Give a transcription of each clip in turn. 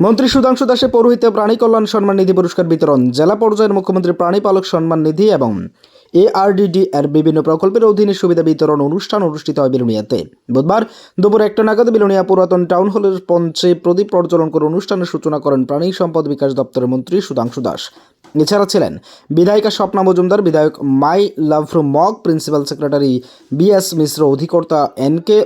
মন্ত্রী সুধাংশু দাসের পৌরোহিত্যে প্রাণী কল্যাণ সম্মান নিধি পুরস্কার বিতরণ, জেলা পর্যায়ের মুখ্যমন্ত্রী প্রাণী পালক সম্মান নিধি এবং এআরডিডি এর বিভিন্ন প্রকল্পের অধীনে সুবিধা বিতরণ অনুষ্ঠান অনুষ্ঠিত হয় বিলুনিয়াতে। বুধবার দুপুর একটা নাগাদ বিলুনিয়া পুরাতন টাউন হলের পঞ্চে প্রদীপ প্রজ্বলন করে অনুষ্ঠানের সূচনা করেন প্রাণী সম্পদ বিকাশ দপ্তরের মন্ত্রী সুধাংশু দাস। এছাড়া ছিলেন বিধায়িকা স্বপ্না মজুমদার, বিধায়ক মাই লাভ ফ্রম mug, principal secretary B S Mishra, অধিকর্তা এন কে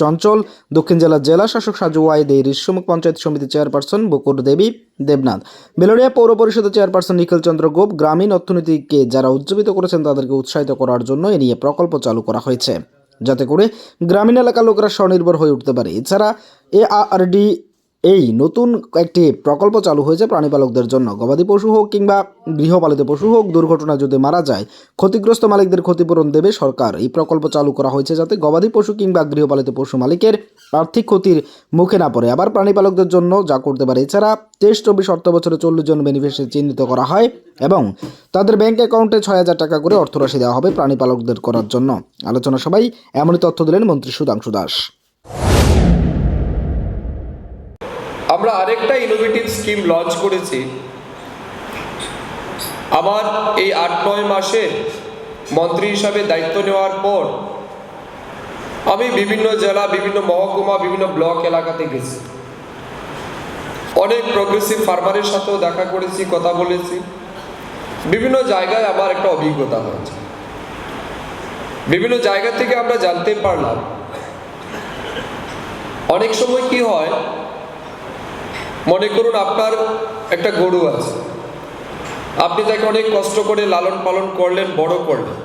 চঞ্চল, দক্ষিণ জেলার জেলা শাসক সাজু ওয়াইদে ঋষ্যমুখ পঞ্চায়েত সমিতি চেয়ারপারসন বকুর দেবী দেবনাথ। বেলোনিয়া পৌর পরিষদের চেয়ারপারসন নিখিল চন্দ্র গোপ গ্রামীণ অর্থনীতিকে যারা উজ্জীবিত করেছেন তাদেরকে উৎসাহিত করার জন্য এ নিয়ে প্রকল্প চালু করা হয়েছে। যাতে করে গ্রামীণ এলাকার লোকেরা স্বনির্ভর হয়ে উঠতে পারে। এছাড়া এআরডি এই নতুন একটি প্রকল্প চালু হয়েছে প্রাণীপালকদের জন্য। গবাদি পশু হোক কিংবা গৃহপালিত পশু হোক, দুর্ঘটনা যদি মারা যায়, ক্ষতিগ্রস্ত মালিকদের ক্ষতিপূরণ দেবে সরকার। এই প্রকল্প চালু করা হয়েছে যাতে গবাদি পশু কিংবা গৃহপালিত পশু মালিকের আর্থিক ক্ষতির মুখে না পড়ে। আবার প্রাণীপালকদের জন্য যা করতে পারে, এছাড়া তেইশ চব্বিশ অর্থ বছরে চল্লিশ জন বেনিফিশিয়ারি চিহ্নিত করা হয় এবং তাদের ব্যাংক অ্যাকাউন্টে ছয় হাজার টাকা করে অর্থরাশি দেওয়া হবে প্রাণীপালকদের করার জন্য। আলোচনা সবাই এমনই তথ্য দিলেন মন্ত্রী সুধাংশু দাস। আমরা আরেকটা ইনোভেটিভ স্কিম লঞ্চ করেছি। আমার এই আট, নয় মাসে মন্ত্রী হিসাবে দায়িত্ব নেওয়ার পর আমি বিভিন্ন জেলা, বিভিন্ন মহকুমা, বিভিন্ন ব্লক এলাকাতে গেছি। অনেক প্রগ্রেসিভ ফার্মারের সাথেও দেখা করেছি, কথা বলেছি। বিভিন্ন জায়গায় আমার একটা অভিজ্ঞতা হয়েছে। বিভিন্ন জায়গা থেকে আমরা জানতে পারলাম, অনেক সময় কি হয় মনে করুন আপনার একটা গরু আছে। আপনি তাকে অনেক কষ্ট করে লালন পালন করলেন, বড় করলেন।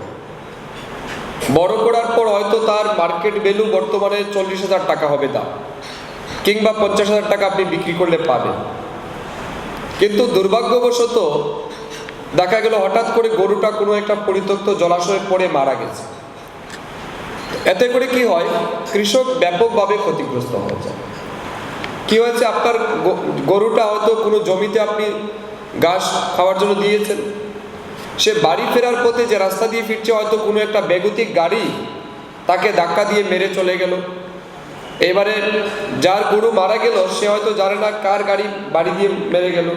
বড় করার পর হয়তো তার মার্কেট ভ্যালু বর্তমানে চল্লিশ হাজার টাকা হবে দাম, কিংবা পঞ্চাশ হাজার টাকা আপনি বিক্রি করলে পাবেন। কিন্তু দুর্ভাগ্যবশত দেখা গেল হঠাৎ করে গরুটা কোনো একটা পরিত্যক্ত জলাশয়ে পড়ে মারা গেছে। এতে করে কি হয়? কৃষক ব্যাপকভাবে ক্ষতিগ্রস্ত হয়ে যায়। কি হয়েছে? আপনার গরুটা হয়তো কোনো জমিতে আপনি ঘাস খাওয়ার জন্য দিয়েছেন। সে বাড়ি ফেরার পথে যে রাস্তা দিয়ে ফিরছে, হয়তো কোনো একটা বেগতিক গাড়ি তাকে ধাক্কা দিয়ে মেরে চলে গেল। এবারে যার গরু মারা গেল, সে হয়তো জানে না কার গাড়ি বাড়ি দিয়ে মেরে গেল।